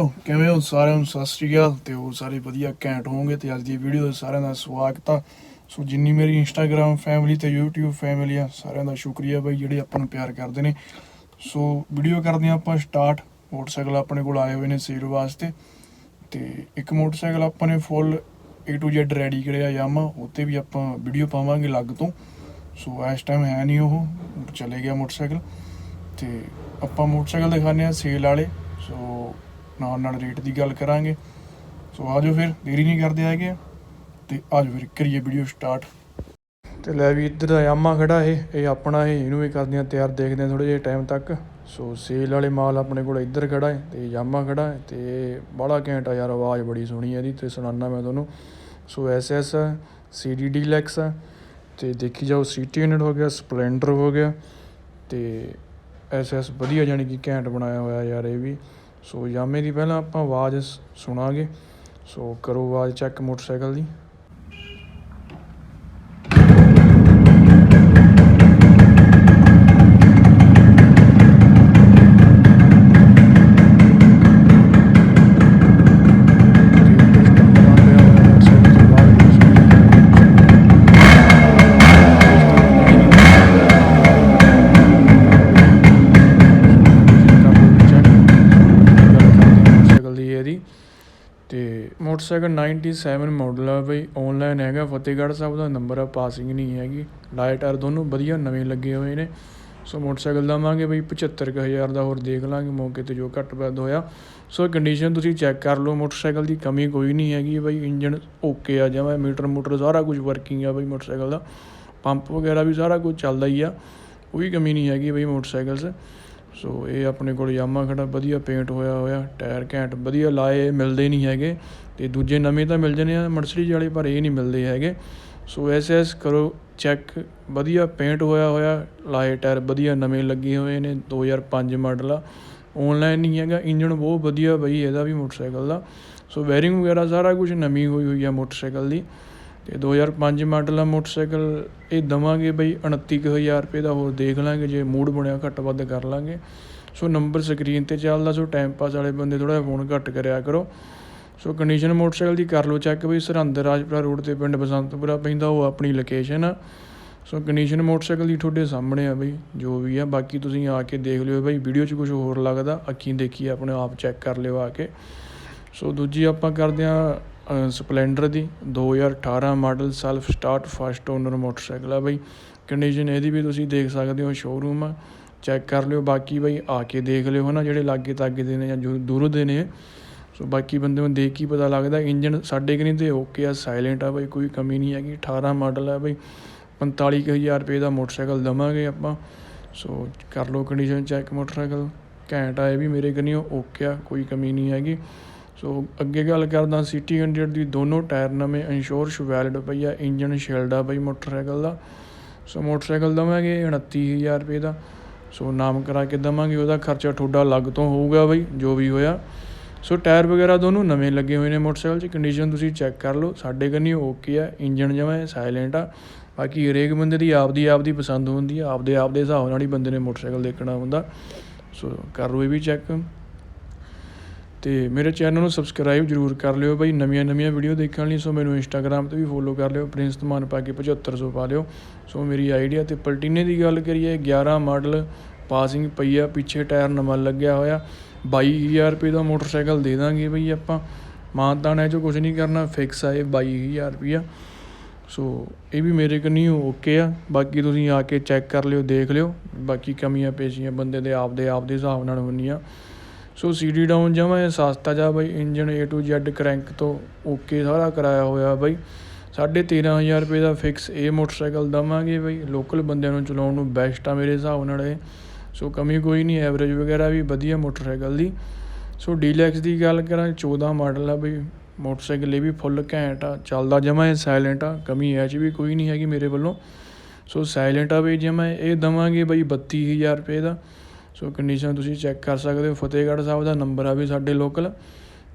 ਮਿੱਤਰੋ, ਕਿਵੇਂ ਹੋ ਸਾਰਿਆਂ ਨੂੰ? ਸਤਿ ਸ਼੍ਰੀ ਅਕਾਲ ਤੇ ਉਹ ਸਾਰੇ ਵਧੀਆ, ਘੈਂਟ ਹੋਵੋਗੇ ਤੇ ਅੱਜ ਦੀ ਵੀਡੀਓ ਦੇ ਸਾਰਿਆਂ ਦਾ ਸਵਾਗਤ ਆ। ਸੋ ਜਿੰਨੀ ਮੇਰੀ ਇੰਸਟਾਗ੍ਰam ਫੈਮਿਲੀ ਤੇ YouTube ਫੈਮਿਲੀ ਆ, ਸਾਰਿਆਂ ਦਾ ਸ਼ੁਕਰੀਆ ਬਾਈ, ਜਿਹੜੇ ਆਪਾਂ ਨੂੰ ਪਿਆਰ ਕਰਦੇ ਨੇ। ਸੋ ਵੀਡੀਓ ਕਰਦੇ ਹਾਂ ਆਪਾਂ ਸਟਾਰਟ ਮੋਟਰਸਾਈਕਲ ਆਪਣੇ ਕੋਲ ਆਏ ਹੋਏ ਨੇ ਸੇਲ ਵਾਸਤੇ। ਤੇ ਇੱਕ ਮੋਟਰਸਾਈਕਲ ਆਪਾਂ ਨੇ full A to Z ready ਕਰਿਆ ਯਾਮਾ ਉੱਤੇ ਵੀ ਆਪਾਂ ਵੀਡੀਓ ਪਾਵਾਂਗੇ ਲੱਗ ਤੋਂ। ਸੋ ਇਸ ਟਾਈਮ ਹੈ ਨਹੀਂ ਉਹ, ਚਲੇ ਗਿਆ ਮੋਟਰਸਾਈਕਲ। ਤੇ ਆਪਾਂ ਮੋਟਰਸਾਈਕਲ ਦਿਖਾਣੇ ਆ ਸੇਲ ਵਾਲੇ। ਸੋ ਨਾਲ ਨਾਲ ਰੇਟ ਦੀ ਗੱਲ ਕਰਾਂਗੇ। ਸੋ ਆਜੋ ਫਿਰ, ਦੇਰੀ ਨਹੀਂ ਕਰਦੇ ਹੈਗੇ। ਤੇ ਆਜੋ ਫਿਰ, ਕਰੀਏ ਵੀਡੀਓ ਸਟਾਰਟ ਤੇ ਲੈ ਵੀ, ਇੱਧਰ ਦਾ ਯਾਮਾ ਖੜਾ ਇਹ। ਇਹ ਆਪਣਾ ਇਹ, ਇਹਨੂੰ ਵੀ ਕਰਦੇ ਆ ਤਿਆਰ, ਦੇਖਦੇ ਆ ਥੋੜੇ ਜਿਹੇ ਟਾਈਮ ਤੱਕ। ਸੋ ਸੇਲ ਵਾਲੇ ਮਾਲ ਆਪਣੇ ਕੋਲ ਇੱਧਰ ਖੜਾ ਹੈ, ਤੇ ਯਾਮਾ ਖੜਾ ਹੈ। ਤੇ ਬੜਾ ਘੈਂਟ ਆ ਯਾਰ, ਆਵਾਜ਼ ਬੜੀ ਸੋਹਣੀ ਹੈ ਇਹਦੀ, ਤੇ ਸੁਣਾਉਣਾ ਮੈਂ ਤੁਹਾਨੂੰ। ਸੋ ਐਸਐਸ ਸੀਡੀ ਡੀਲੈਕਸ ਆ। ਤੇ ਦੇਖੀ ਜਾਓ ਸਿਟੀ ਯੂਨਿਟ ਹੋ ਗਿਆ ਸਪਲੈਂਡਰ ਹੋ ਗਿਆ। ਤੇ ਐਸਐਸ ਵਧੀਆ ਜਾਣੀ ਕਿ ਘੈਂਟ ਬਣਾਇਆ ਹੋਇਆ ਯਾਰ ਇਹ ਵੀ। ਸੋ ਯਾਮੇ ਦੀ ਪਹਿਲਾਂ ਆਪਾਂ ਆਵਾਜ਼ ਸੁਣਾਂਗੇ। ਸੋ ਕਰੋ ਆਵਾਜ਼ ਚੈੱਕ ਮੋਟਰਸਾਈਕਲ ਦੀ। ਤੇ ਮੋਟਰਸਾਈਕਲ 97 ਮਾਡਲ ਆ ਬਈ ਆਨਲਾਈਨ ਹੈਗਾ, ਫਤਿਹਗੜ੍ਹ ਸਾਹਿਬ ਦਾ ਨੰਬਰ ਆ ਪਾਸਿੰਗ ਨਹੀਂ ਹੈਗੀ ਲਾਈਟ ਆਰ ਦੋਨੋਂ ਵਧੀਆ, ਨਵੇਂ ਲੱਗੇ ਹੋਏ ਨੇ। ਸੋ ਮੋਟਰਸਾਈਕਲ ਦਵਾਂਗੇ ਬਈ 75000 ਦਾ ਹੋਰ ਦੇਖ ਲਾਂਗੇ, ਮੌਕੇ ਤੇ ਜੋ ਘੱਟ ਵੱਧ ਹੋਇਆ। ਸੋ ਕੰਡੀਸ਼ਨ ਤੁਸੀਂ ਚੈੱਕ ਕਰ ਲਓ, ਮੋਟਰਸਾਈਕਲ ਦੀ ਕਮੀ ਕੋਈ ਨਹੀਂ ਹੈਗੀ ਬਈ ਇੰਜਨ ਓਕੇ ਆ ਜਿਵੇਂ, ਮੀਟਰ ਮੂਟਰ ਸਾਰਾ ਕੁਝ ਵਰਕਿੰਗ ਆ ਬਈ ਮੋਟਰਸਾਈਕਲ ਦਾ। ਪੰਪ ਵਗੈਰਾ ਵੀ ਸਾਰਾ ਕੁਝ ਚੱਲਦਾ ਹੀ ਆ, ਕੋਈ ਕਮੀ ਨਹੀਂ ਹੈਗੀ ਬਈ ਮੋਟਰਸਾਈਕਲ 'ਚ ਸੋ ਇਹ ਆਪਣੇ ਕੋਲ ਯਾਮਾ ਖੜਾ, ਵਧੀਆ ਪੇਂਟ ਹੋਇਆ ਹੋਇਆ ਟਾਇਰ ਘੈਂਟ, ਵਧੀਆ ਲਾਏ, ਮਿਲਦੇ ਨਹੀਂ ਹੈਗੇ। ਤੇ ਦੂਜੇ ਨਵੇਂ ਤਾਂ ਮਿਲ ਜਾਂਦੇ ਆ ਮਰਸਡੀਜ਼ ਵਾਲੇ, ਪਰ ਇਹ ਨਹੀਂ ਮਿਲਦੇ ਹੈਗੇ। ਸੋ ਐਸ ਐਸ ਕਰੋ ਚੈੱਕ ਵਧੀਆ ਪੇਂਟ ਹੋਇਆ ਹੋਇਆ, ਲਾਏ ਟਾਇਰ ਵਧੀਆ ਨਵੇਂ ਲੱਗੇ ਹੋਏ ਨੇ 2005 ਮਾਡਲ ਆ। ਆਨਲਾਈਨ ਨਹੀਂ ਹੈਗਾ ਇੰਜਨ ਬਹੁਤ ਵਧੀਆ ਬਈ, ਇਹਦਾ ਵੀ ਮੋਟਰਸਾਈਕਲ ਦਾ। ਸੋ ਵੈਰਿੰਗ ਵਗੈਰਾ ਸਾਰਾ ਕੁਝ ਨਵੀਂ ਹੋਈ ਹੋਈ ਆ ਮੋਟਰਸਾਈਕਲ ਦੀ। ਤੇ 2005 ਮਾਡਲ ਆ ਮੋਟਰਸਾਈਕਲ, ਇਹ ਦਵਾਂਗੇ ਬਈ 29000 ਰੁਪਏ ਦਾ, ਹੋਰ ਦੇਖ ਲਾਂਗੇ, ਜੇ ਮੂਡ ਬਣਿਆ ਘੱਟ ਵੱਧ ਕਰ ਲਾਂਗੇ। ਸੋ ਨੰਬਰ ਸਕਰੀਨ ਤੇ ਚੱਲਦਾ, ਸੋ ਟਾਈਮ ਪਾਸ ਵਾਲੇ ਬੰਦੇ ਥੋੜਾ ਫੋਨ ਘੱਟ ਕਰਿਆ ਕਰੋ। ਸੋ ਕੰਡੀਸ਼ਨ ਮੋਟਰਸਾਈਕਲ ਦੀ ਕਰ ਲਓ ਚੈੱਕ ਵੀ ਸਰਹੰਦ ਰਾਜਪੁਰਾ ਰੋਡ ਤੇ ਪਿੰਡ ਬਸੰਤਪੁਰਾ ਪੈਂਦਾ, ਉਹ ਆਪਣੀ ਲੋਕੇਸ਼ਨ ਆ। ਸੋ ਕੰਡੀਸ਼ਨ ਮੋਟਰਸਾਈਕਲ ਦੀ ਤੁਹਾਡੇ ਸਾਹਮਣੇ ਆ ਬਈ, ਜੋ ਵੀ ਆ। ਬਾਕੀ ਤੁਸੀਂ ਆ ਕੇ ਦੇਖ ਲਿਓ ਬਈ ਵੀਡੀਓ 'ਚ ਕੁਝ ਹੋਰ ਲੱਗਦਾ, ਅੱਖੀਂ ਦੇਖੀ ਆਪਣੇ ਆਪ ਚੈੱਕ ਕਰ ਲਿਓ ਆ ਕੇ। ਸੋ ਦੂਜੀ ਆਪਾਂ ਕਰਦੇ ਆ ਸਪਲੈਂਡਰ ਦੀ 2018 model self start first owner motorcycle ਆ ਬਈ। ਕੰਡੀਸ਼ਨ ਇਹਦੀ ਵੀ ਤੁਸੀਂ ਦੇਖ ਸਕਦੇ ਹੋ ਸ਼ੋਰੂਮ ਆ। ਚੈੱਕ ਕਰ ਲਿਓ, ਬਾਕੀ ਬਈ ਆ ਕੇ ਦੇਖ ਲਿਓ ਹਨਾ, ਜਿਹੜੇ ਲਾਗੇ ਤਾਗੇ ਦੇ ਨੇ ਜਾਂ ਜੋ ਦੂਰੋਂ ਦੇ ਨੇ। ਸੋ ਬਾਕੀ ਬੰਦੇ ਨੂੰ ਦੇਖ ਕੇ ਪਤਾ ਲੱਗਦਾ, ਇੰਜਨ ਸਾਡੇ ਕਿ ਨਹੀਂ ਤੇ ਓਕੇ ਆ ਸਾਇਲੈਂਟ ਆ ਬਈ, ਕੋਈ ਕਮੀ ਨਹੀਂ ਹੈਗੀ। 18 ਮਾਡਲ ਆ ਬਈ 45000 ਰੁਪਏ ਦਾ ਮੋਟਰਸਾਈਕਲ ਦਵਾਂਗੇ ਆਪਾਂ। ਸੋ ਕਰ ਲਓ ਕੰਡੀਸ਼ਨ ਚੈੱਕ ਮੋਟਰਸਾਈਕਲ। ਘੈਂਟ ਆ ਇਹ ਵੀ ਮੇਰੇ ਕਨੀਓ ਓਕੇ ਆ, ਕੋਈ ਕਮੀ ਨਹੀਂ ਹੈਗੀ। ਸੋ ਅੱਗੇ ਗੱਲ ਕਰਦਾ ਸਿਟੀ 100 ਦੀ ਦੋਨੋਂ ਟਾਇਰ ਨਵੇਂ ਇੰਸ਼ੋਰੈਂਸ ਵੈਲਿਡ ਪਈ ਆ ਇੰਜਨ ਸ਼ੀਲਡ ਆ ਬਈ ਮੋਟਰਸਾਈਕਲ ਦਾ। ਸੋ ਮੋਟਰਸਾਈਕਲ ਦਵਾਂਗੇ 29000 ਰੁਪਏ ਦਾ। ਸੋ ਨਾਮ ਕਰਾ ਕੇ ਦਵਾਂਗੇ, ਉਹਦਾ ਖਰਚਾ ਤੁਹਾਡਾ ਅਲੱਗ ਤੋਂ ਹੋਊਗਾ ਬਈ, ਜੋ ਵੀ ਹੋਇਆ। ਸੋ ਟਾਇਰ ਵਗੈਰਾ ਦੋਨੋਂ ਨਵੇਂ ਲੱਗੇ ਹੋਏ ਨੇ ਮੋਟਰਸਾਈਕਲ 'ਚ ਕੰਡੀਸ਼ਨ ਤੁਸੀਂ ਚੈੱਕ ਕਰ ਲਓ। ਸਾਡੇ ਕੰਨੀ ਓਕੇ ਆ ਇੰਜਨ ਜਮਾਂ ਸਾਇਲੈਂਟ ਆ। ਬਾਕੀ ਹਰੇਕ ਬੰਦੇ ਦੀ ਆਪਦੀ ਆਪਦੀ ਪਸੰਦ ਹੁੰਦੀ ਆ, ਆਪਦੇ ਆਪ ਦੇ ਹਿਸਾਬ ਨਾਲ ਹੀ ਬੰਦੇ ਨੇ ਮੋਟਰਸਾਈਕਲ ਦੇਖਣਾ ਹੁੰਦਾ। ਸੋ ਕਰ ਲਓ ਇਹ ਵੀ ਚੈੱਕ ਤੇ ਮੇਰੇ ਚੈਨਲ ਨੂੰ ਸਬਸਕ੍ਰਾਈਬ ਜਰੂਰ ਕਰ ਲਿਓ ਬਈ। ਨਵੀਆਂ ਨਵੀਆਂ ਵੀਡੀਓ ਦੇਖਣ ਲਈ ਸੋ ਮੈਨੂੰ ਇੰਸਟਾਗ੍ਰam ਤੇ ਵੀ ਫੋਲੋ ਕਰ ਲਿਓ, ਪ੍ਰਿੰਸ ਧਮਾਨ ਪਾ ਕੇ 7500 ਪਾ ਲਿਓ। ਸੋ ਮੇਰੀ ਆਈਡੀਆ ਤੇ ਪਲਟੀਨੇ ਦੀ ਗੱਲ ਕਰੀਏ 11 ਮਾਡਲ ਪਾਸਿੰਗ ਪਈ ਆ, ਪਿੱਛੇ ਟਾਇਰ ਨਵਾਂ ਲੱਗਿਆ ਹੋਇਆ। 22000 ਰੁਪਏ ਦਾ ਮੋਟਰਸਾਈਕਲ ਦੇ ਦਾਂਗੇ ਬਈ ਆਪਾਂ। ਮਾਨਤਾਨ ਹੈ ਜੋ ਕੁਝ ਨਹੀਂ ਕਰਨਾ ਫਿਕਸ ਆ ਇਹ 22000 ਰੁਪਿਆ ਸੋ ਇਹ ਵੀ ਮੇਰੇ ਕੰਨੀ ਓਕੇ ਆ। ਬਾਕੀ ਤੁਸੀਂ ਆ ਕੇ ਚੈੱਕ ਕਰ ਲਿਓ, ਦੇਖ ਲਿਓ। ਬਾਕੀ ਕਮੀਆਂ ਪੇਸ਼ੀਆਂ ਬੰਦੇ ਦੇ ਆਪਦੇ ਆਪਦੇ ਹਿਸਾਬ ਨਾਲ ਹੁੰਦੀਆਂ। ਸੋ ਸੀਡੀ ਡਾਊਨ ਜਮਾ ਇਹ ਸਸਤਾ ਜਾ ਬਾਈ engine A to Z crank ਤੋਂ ਓਕੇ ਸਾਰਾ ਕਰਾਇਆ ਹੋਇਆ ਬਾਈ। 13500 ਰੁਪਏ ਦਾ ਫਿਕਸ ਇਹ ਮੋਟਰਸਾਈਕਲ ਦਵਾਂਗੇ ਬਾਈ। ਲੋਕਲ ਬੰਦਿਆਂ ਨੂੰ ਚਲਾਉਣ ਨੂੰ ਬੈਸਟ ਆ ਮੇਰੇ ਹਿਸਾਬ ਨਾਲ ਇਹ। ਸੋ ਕਮੀ ਕੋਈ ਨਹੀਂ ਐਵਰੇਜ ਵਗੈਰਾ ਵੀ ਵਧੀਆ ਮੋਟਰਸਾਈਕਲ ਦੀ। ਸੋ ਡੀਲੈਕਸ ਦੀ ਗੱਲ ਕਰਾਂ 14 ਮਾਡਲ ਆ ਬਈ। ਮੋਟਰਸਾਈਕਲ ਇਹ ਵੀ ਫੁੱਲ ਘੈਂਟ ਆ, ਚੱਲਦਾ ਜਮਾ ਇਹ ਸਾਇਲੈਂਟ ਆ, ਕਮੀ ਐ ਚ ਵੀ ਕੋਈ ਨਹੀਂ ਹੈਗੀ ਮੇਰੇ ਵੱਲੋਂ। ਸੋ ਸਾਇਲੈਂਟ ਆ ਬਈ ਜਮਾ ਇਹ। ਦਵਾਂਗੇ ਬਈ 32000 ਰੁਪਏ ਦਾ। ਸੋ ਕੰਡੀਸ਼ਨ ਤੁਸੀਂ ਚੈੱਕ ਕਰ ਸਕਦੇ ਹੋ। ਫਤਿਹਗੜ੍ਹ ਸਾਹਿਬ ਦਾ ਨੰਬਰ ਆ ਵੀ ਸਾਡੇ ਲੋਕਲ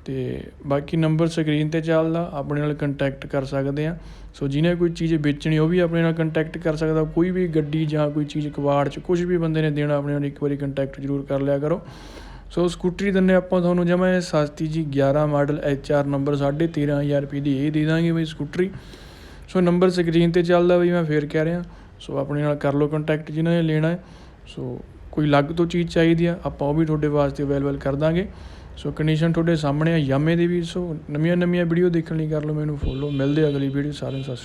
ਤੇ ਬਾਕੀ ਨੰਬਰ ਸਕਰੀਨ ਤੇ ਚੱਲਦਾ, ਆਪਣੇ ਨਾਲ ਕੰਟੈਕਟ ਕਰ ਸਕਦੇ ਆ। ਸੋ ਜਿਹਨੇ ਕੋਈ ਚੀਜ਼ ਵੇਚਣੀ, ਉਹ ਵੀ ਆਪਣੇ ਨਾਲ ਕੰਟੈਕਟ ਕਰ ਸਕਦਾ। ਕੋਈ ਵੀ ਗੱਡੀ ਜਾਂ ਕੋਈ ਚੀਜ਼, ਕਬਾੜ ਚ ਕੁਝ ਵੀ ਬੰਦੇ ਨੇ ਦੇਣਾ, ਆਪਣੇ ਨਾਲ ਇੱਕ ਵਾਰੀ ਕੰਟੈਕਟ ਜ਼ਰੂਰ ਕਰ ਲਿਆ ਕਰੋ। ਸੋ ਸਕੂਟਰੀ ਦਿੰਦੇ ਆਪਾਂ ਤੁਹਾਨੂੰ ਜਮਾ ਸਸਤੀ ਜੀ 11 ਮਾਡਲ ਐਚ ਆਰ ਨੰਬਰ 13500 ਰੁਪਏ ਦੀ ਇਹ ਦੇ ਦਾਂਗੇ ਬਈ ਸਕੂਟਰੀ। ਸੋ ਨੰਬਰ ਸਕਰੀਨ ਤੇ ਚੱਲਦਾ ਬਈ ਮੈਂ ਫੇਰ ਕਹਿ ਰਿਹਾ। ਸੋ ਆਪਣੇ ਨਾਲ ਕਰ ਲਓ ਕੰਟੈਕਟ ਜਿਨ੍ਹਾਂ ਨੇ ਲੈਣਾ ਹੈ। ਸੋ ਕੋਈ ਅਲੱਗ ਤੋਂ ਚੀਜ਼ ਚਾਹੀਦੀ ਆ, ਆਪਾਂ ਉਹ ਵੀ ਤੁਹਾਡੇ ਵਾਸਤੇ ਅਵੇਲੇਬਲ ਕਰ ਦਾਂਗੇ। ਸੋ ਕੰਡੀਸ਼ਨ ਤੁਹਾਡੇ ਸਾਹਮਣੇ ਆ, ਯਾਮੇ ਦੀ ਵੀ। ਸੋ ਨਵੀਆਂ ਨਵੀਆਂ ਵੀਡੀਓ ਦੇਖਣ ਲਈ ਕਰ ਲਓ ਮੈਨੂੰ ਫੋਲੋ ਮਿਲਦੇ ਅਗਲੀ ਵੀਡੀਓ ਸਾਰਿਆਂ ਨੂੰ ਸਤਿ ਸ਼੍ਰੀ